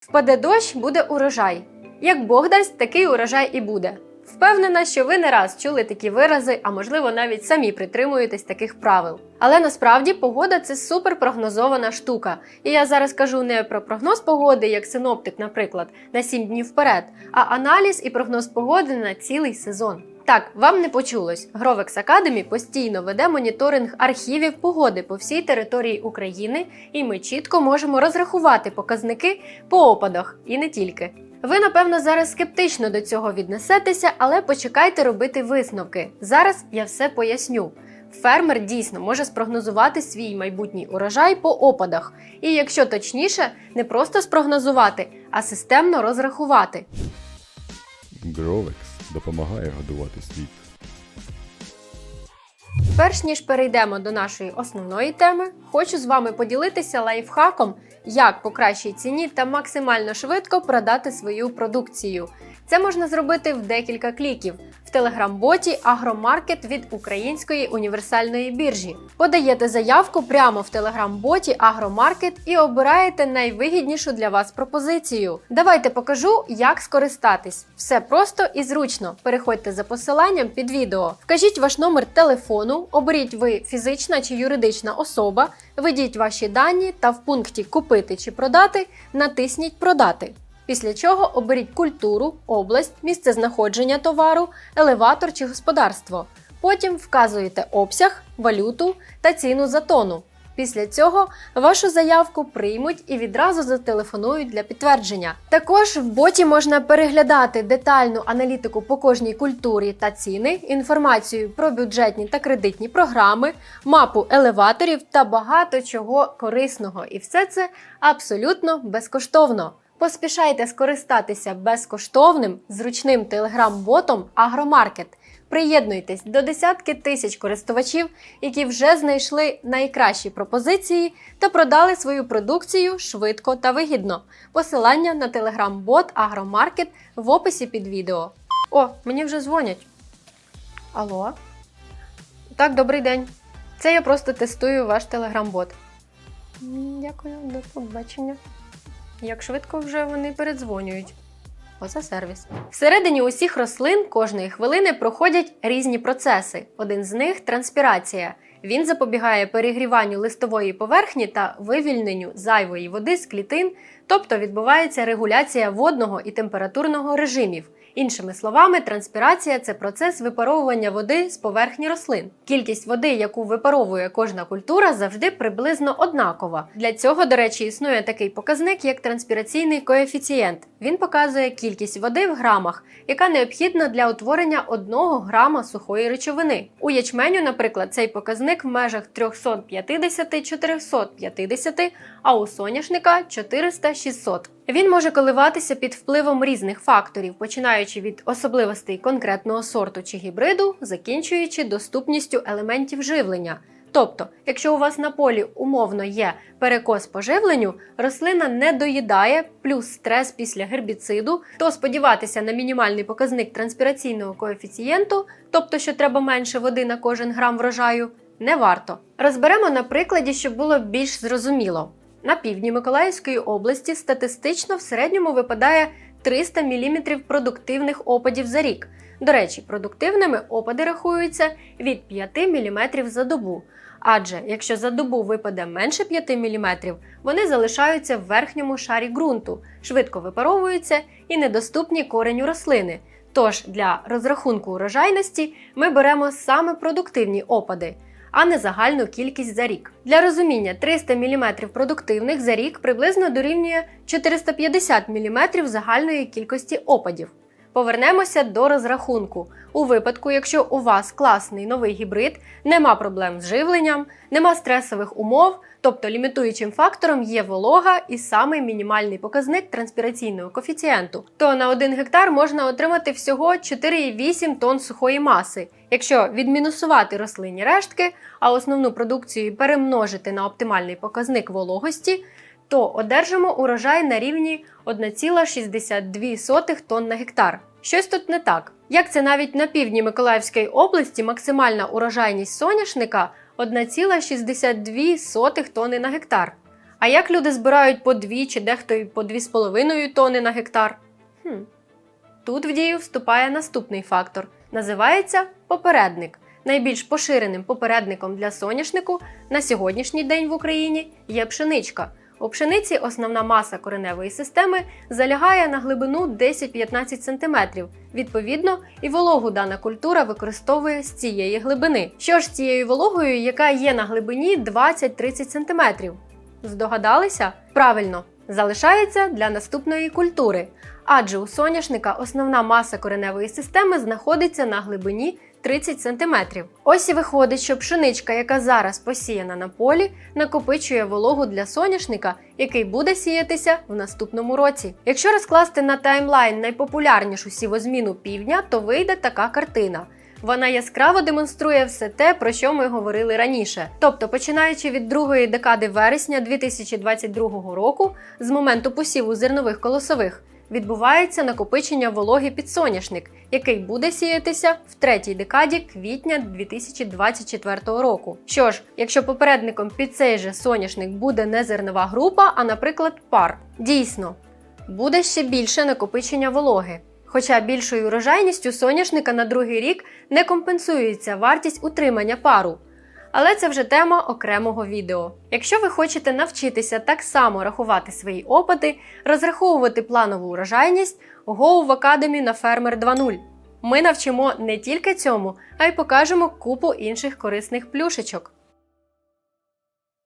Впаде дощ, буде урожай. Як Бог дасть, такий урожай і буде. Впевнена, що ви не раз чули такі вирази, а можливо навіть самі притримуєтесь таких правил. Але насправді погода це суперпрогнозована штука. І я зараз кажу не про прогноз погоди, як синоптик, наприклад, на 7 днів вперед, а аналіз і прогноз погоди на цілий сезон. Так, вам не почулось. Grovex Academy постійно веде моніторинг архівів погоди по всій території України, і ми чітко можемо розрахувати показники по опадах і не тільки. Ви, напевно, зараз скептично до цього віднесетеся, але почекайте робити висновки. Зараз я все поясню. Фермер дійсно може спрогнозувати свій майбутній урожай по опадах, і якщо точніше, не просто спрогнозувати, а системно розрахувати. Гровекс допомагає годувати світ. Перш ніж перейдемо до нашої основної теми, хочу з вами поділитися лайфхаком, як по кращій ціні та максимально швидко продати свою продукцію. Це можна зробити в декілька кліків в телеграм-боті Агромаркет від Української універсальної біржі. Подаєте заявку прямо в телеграм-боті Агромаркет і обираєте найвигіднішу для вас пропозицію. Давайте покажу, як скористатись. Все просто і зручно. Переходьте за посиланням під відео. Вкажіть ваш номер телефону, оберіть ви фізична чи юридична особа, введіть ваші дані та в пункті Купити чи продати натисніть Продати. Після чого оберіть культуру, область, місце знаходження товару, елеватор чи господарство. Потім вказуєте обсяг, валюту та ціну за тону. Після цього вашу заявку приймуть і відразу зателефонують для підтвердження. Також в боті можна переглядати детальну аналітику по кожній культурі та ціни, інформацію про бюджетні та кредитні програми, мапу елеваторів та багато чого корисного. І все це абсолютно безкоштовно. Поспішайте скористатися безкоштовним зручним телеграм-ботом Агромаркет. Приєднуйтесь до десятки тисяч користувачів, які вже знайшли найкращі пропозиції та продали свою продукцію швидко та вигідно. Посилання на телеграм-бот Агромаркет в описі під відео. О, мені вже дзвонять. Алло? Так, добрий день. Це я просто тестую ваш телеграм-бот. Дякую, до побачення. Як швидко вже вони передзвонюють. Оце сервіс. Всередині усіх рослин кожної хвилини проходять різні процеси. Один з них транспірація. Він запобігає перегріванню листової поверхні та вивільненню зайвої води з клітин, тобто відбувається регуляція водного і температурного режимів. Іншими словами, транспірація це процес випаровування води з поверхні рослин. Кількість води, яку випаровує кожна культура, завжди приблизно однакова. Для цього, до речі, існує такий показник, як транспіраційний коефіцієнт. Він показує кількість води в грамах, яка необхідна для утворення 1 грама сухої речовини. У ячменю, наприклад, цей показник в межах 350-450, а у соняшника 400-600. Він може коливатися під впливом різних факторів, починаючи від особливостей конкретного сорту чи гібриду, закінчуючи доступністю елементів живлення. Тобто, якщо у вас на полі умовно є перекос по живленню, рослина не доїдає, плюс стрес після гербіциду, то сподіватися на мінімальний показник транспіраційного коефіцієнту, тобто що треба менше води на кожен грам врожаю, не варто. Розберемо на прикладі, щоб було більш зрозуміло. На півдні Миколаївської області статистично в середньому випадає 300 мм продуктивних опадів за рік. До речі, продуктивними опади рахуються від 5 мм за добу. Адже якщо за добу випаде менше 5 мм, вони залишаються в верхньому шарі ґрунту, швидко випаровуються і недоступні кореню рослини. Тож для розрахунку урожайності ми беремо саме продуктивні опади, а не загальну кількість за рік. Для розуміння 300 мм продуктивних за рік приблизно дорівнює 450 мм загальної кількості опадів. Повернемося до розрахунку. У випадку, якщо у вас класний новий гібрид, нема проблем з живленням, нема стресових умов, тобто лімітуючим фактором є волога і самий мінімальний показник транспіраційного коефіцієнту, то на 1 гектар можна отримати всього 4,8 тонн сухої маси. Якщо відмінусувати рослинні рештки, а основну продукцію перемножити на оптимальний показник вологості, то одержимо урожай на рівні 1,62 тонн на гектар. Щось тут не так. Як це навіть на півдні Миколаївської області максимальна урожайність соняшника 1,62 тонни на гектар. А як люди збирають по 2 чи дехто й по 2,5 тони на гектар? Хм. Тут в дію вступає наступний фактор. Називається попередник. Найбільш поширеним попередником для соняшнику на сьогоднішній день в Україні є пшеничка. У пшениці основна маса кореневої системи залягає на глибину 10-15 см. Відповідно, і вологу дана культура використовує з цієї глибини. Що ж з цією вологою, яка є на глибині 20-30 см? Здогадалися? Правильно, залишається для наступної культури, адже у соняшника основна маса кореневої системи знаходиться на глибині 30 см. Ось і виходить, що пшеничка, яка зараз посіяна на полі, накопичує вологу для соняшника, який буде сіятися в наступному році. Якщо розкласти на таймлайн найпопулярнішу сівозміну півдня, то вийде така картина. Вона яскраво демонструє все те, про що ми говорили раніше. Тобто, починаючи від другої декади вересня 2022 року, з моменту посіву зернових колосових, відбувається накопичення вологи під соняшник, який буде сіятися в третій декаді квітня 2024 року. Що ж, якщо попередником під цей же соняшник буде не зернова група, а, наприклад, пар, дійсно буде ще більше накопичення вологи. Хоча більшою урожайністю соняшника на другий рік не компенсується вартість утримання пару. Але це вже тема окремого відео. Якщо ви хочете навчитися так само рахувати свої опити, розраховувати планову урожайність, go в Academy на Farmer 2.0. Ми навчимо не тільки цьому, а й покажемо купу інших корисних плюшечок.